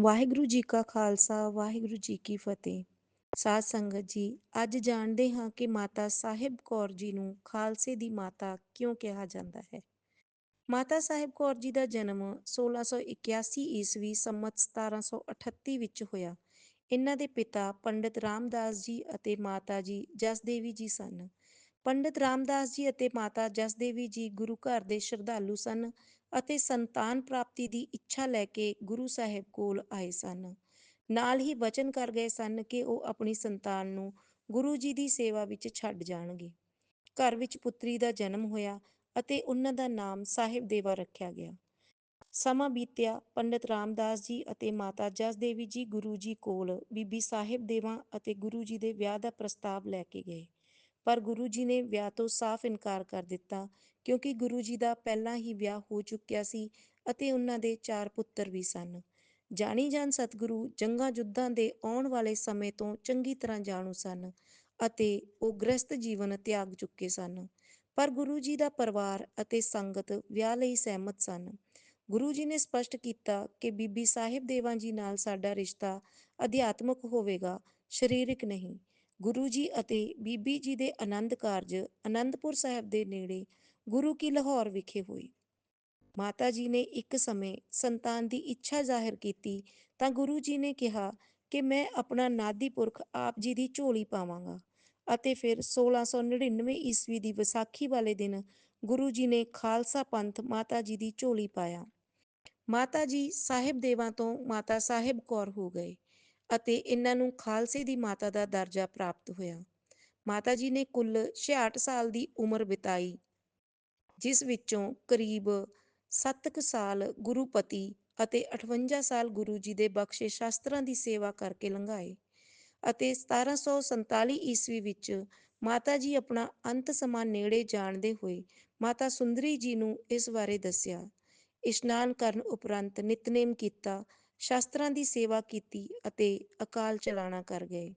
ਵਾਹਿਗੁਰੂ ਜੀ ਕਾ ਖਾਲਸਾ, ਵਾਹਿਗੁਰੂ ਜੀ ਕੀ ਫਤਿਹ। ਸਾਧ ਸੰਗਤ ਜੀ, ਅੱਜ ਜਾਣਦੇ ਹਾਂ ਕਿ ਮਾਤਾ ਸਾਹਿਬ ਕੌਰ ਜੀ ਨੂੰ ਖਾਲਸੇ ਦੀ ਮਾਤਾ ਕਿਉਂ ਕਿਹਾ ਜਾਂਦਾ ਹੈ? ਮਾਤਾ ਸਾਹਿਬ ਕੌਰ ਜੀ ਦਾ ਜਨਮ 1681 ਈਸਵੀ ਸੰਮਤ 1738 ਵਿੱਚ ਹੋਇਆ। ਇਹਨਾਂ ਦੇ ਪਿਤਾ ਪੰਡਿਤ ਰਾਮਦਾਸ ਜੀ ਅਤੇ ਮਾਤਾ ਜੀ ਜਸਦੇਵੀ ਜੀ ਸਨ। ਪੰਡਿਤ ਰਾਮਦਾਸ ਜੀ ਅਤੇ ਮਾਤਾ ਜਸਦੇਵੀ ਜੀ ਗੁਰੂ ਘਰ ਦੇ ਸ਼ਰਧਾਲੂ ਸਨ ਅਤੇ ਸੰਤਾਨ ਪ੍ਰਾਪਤੀ ਦੀ ਇੱਛਾ ਲੈ ਕੇ ਗੁਰੂ ਸਾਹਿਬ ਕੋਲ ਆਏ ਸਨ। ਨਾਲ ਹੀ ਵਚਨ ਕਰ ਗਏ ਸਨ ਕਿ ਉਹ ਆਪਣੀ ਸੰਤਾਨ ਨੂੰ ਗੁਰੂ ਜੀ ਦੀ ਸੇਵਾ ਵਿੱਚ ਛੱਡ ਜਾਣਗੇ। ਘਰ ਵਿੱਚ ਪੁੱਤਰੀ ਦਾ ਜਨਮ ਹੋਇਆ ਅਤੇ ਉਹਨਾਂ ਦਾ ਨਾਮ ਸਾਹਿਬ ਦੇਵਾ ਰੱਖਿਆ ਗਿਆ। ਸਮਾਂ ਬੀਤਿਆ, ਪੰਡਿਤ ਰਾਮਦਾਸ ਜੀ ਅਤੇ ਮਾਤਾ ਜਸ ਦੇਵੀ ਜੀ ਗੁਰੂ ਜੀ ਕੋਲ ਬੀਬੀ ਸਾਹਿਬ ਦੇਵਾ ਅਤੇ ਗੁਰੂ ਜੀ ਦੇ ਵਿਆਹ ਦਾ ਪ੍ਰਸਤਾਵ ਲੈ ਕੇ ਗਏ। ਪਰ ਗੁਰੂ ਜੀ ਨੇ ਵਿਆਹ ਤੋਂ ਸਾਫ਼ ਇਨਕਾਰ ਕਰ ਦਿੱਤਾ, ਕਿਉਂਕਿ ਗੁਰੂ ਜੀ ਦਾ ਪਹਿਲਾਂ ਹੀ ਵਿਆਹ ਹੋ ਚੁੱਕਿਆ ਸੀ ਅਤੇ ਉਹਨਾਂ ਦੇ ਚਾਰ ਪੁੱਤਰ ਵੀ ਸਨ। ਜਾਣੀ ਜਾਣ ਸਤਿਗੁਰੂ ਜੰਗਾਂ ਜੁੱਧਾਂ ਦੇ ਆਉਣ ਵਾਲੇ ਸਮੇਂ ਤੋਂ ਚੰਗੀ ਤਰ੍ਹਾਂ ਜਾਣੂ ਸਨ ਅਤੇ ਉਹ ਗ੍ਰਸਤ ਜੀਵਨ ਤਿਆਗ ਚੁੱਕੇ ਸਨ। ਪਰ ਗੁਰੂ ਜੀ ਦਾ ਪਰਿਵਾਰ ਅਤੇ ਸੰਗਤ ਵਿਆਹ ਲਈ ਸਹਿਮਤ ਸਨ। ਗੁਰੂ ਜੀ ਨੇ ਸਪਸ਼ਟ ਕੀਤਾ ਕਿ ਬੀਬੀ ਸਾਹਿਬ ਦੇਵਾਂ ਜੀ ਨਾਲ ਸਾਡਾ ਰਿਸ਼ਤਾ ਅਧਿਆਤਮਕ ਹੋਵੇਗਾ, ਸਰੀਰਕ ਨਹੀਂ। ਗੁਰੂ ਜੀ ਅਤੇ ਬੀਬੀ ਜੀ ਦੇ ਆਨੰਦ ਕਾਰਜ ਅਨੰਦਪੁਰ ਸਾਹਿਬ ਦੇ ਨੇੜੇ ਗੁਰੂ ਕੀ ਲਾਹੌਰ ਵਿਖੇ ਹੋਈ ਮਾਤਾ ਜੀ ਨੇ ਇੱਕ ਸਮੇਂ ਸੰਤਾਨ ਦੀ ਇੱਛਾ ਜ਼ਾਹਿਰ ਕੀਤੀ ਤਾਂ ਗੁਰੂ ਜੀ ਨੇ ਕਿਹਾ ਕਿ ਮੈਂ ਆਪਣਾ ਨਾਦੀ ਪੁਰਖ ਆਪ ਜੀ ਦੀ ਝੋਲੀ ਪਾਵਾਂਗਾ ਅਤੇ ਫਿਰ 1699 ਈਸਵੀ ਦੀ ਵਿਸਾਖੀ ਵਾਲੇ ਦਿਨ ਗੁਰੂ ਜੀ ਨੇ ਖਾਲਸਾ ਪੰਥ ਮਾਤਾ ਜੀ ਦੀ ਝੋਲੀ ਪਾਇਆ। ਮਾਤਾ ਜੀ ਸਾਹਿਬ ਦੇਵਾਂ ਤੋਂ ਮਾਤਾ ਸਾਹਿਬ ਕੌਰ ਹੋ ਗਏ। ਅਤੇ ਇਹਨਾਂ ਨੂੰ ਖਾਲਸੇ ਦੀ ਮਾਤਾ ਦਾ ਦਰਜਾ ਪ੍ਰਾਪਤ ਹੋਇਆ। ਮਾਤਾ ਜੀ ਨੇ ਕੁੱਲ 66 ਸਾਲ ਦੀ ਉਮਰ ਬਿਤਾਈ, ਜਿਸ ਵਿੱਚੋਂ ਕਰੀਬ 7 ਸਾਲ ਗੁਰੂਪਤੀ ਅਤੇ 58 ਸਾਲ ਗੁਰੂ ਜੀ ਦੇ ਬਖਸ਼ੇ ਸ਼ਾਸਤਰਾਂ ਦੀ ਸੇਵਾ ਕਰਕੇ ਲੰਘਾਏ ਅਤੇ 1747 ਈਸਵੀ ਵਿੱਚ ਮਾਤਾ ਜੀ ਆਪਣਾ ਅੰਤ ਸਮਾਂ ਨੇੜੇ ਜਾਣਦੇ ਹੋਏ ਮਾਤਾ ਸੁੰਦਰੀ ਜੀ ਨੂੰ ਇਸ ਬਾਰੇ ਦੱਸਿਆ। ਇਸ਼ਨਾਨ ਕਰਨ ਉਪਰੰਤ ਨਿਤਨੇਮ ਕੀਤਾ ਸ਼ਸਤਰਾਂ ਦੀ ਸੇਵਾ ਕੀਤੀ ਅਤੇ ਅਕਾਲ ਚਲਾਣਾ ਕਰ ਗਏ।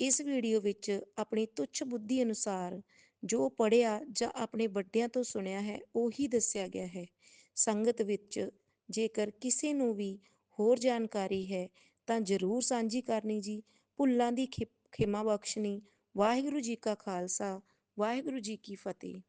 ਇਸ ਵੀਡੀਓ ਵਿੱਚ ਆਪਣੀ ਤੁੱਛ ਬੁੱਧੀ ਅਨੁਸਾਰ ਜੋ ਪੜਿਆ ਜਾਂ ਆਪਣੇ ਵੱਡਿਆਂ ਤੋਂ ਸੁਣਿਆ ਹੈ, ਉਹੀ ਦੱਸਿਆ ਗਿਆ ਹੈ। ਸੰਗਤ ਵਿੱਚ ਜੇਕਰ ਕਿਸੇ ਨੂੰ ਵੀ ਹੋਰ ਜਾਣਕਾਰੀ ਹੈ, ਤਾਂ ਜ਼ਰੂਰ ਸਾਂਝੀ ਕਰਨੀ ਜੀ। ਭੁੱਲਾਂ ਦੀ ਖਿਮਾ ਬਖਸ਼ਣੀ। ਵਾਹਿਗੁਰੂ ਜੀ ਕਾ ਖਾਲਸਾ, ਵਾਹਿਗੁਰੂ ਜੀ ਕੀ ਫਤਿਹ।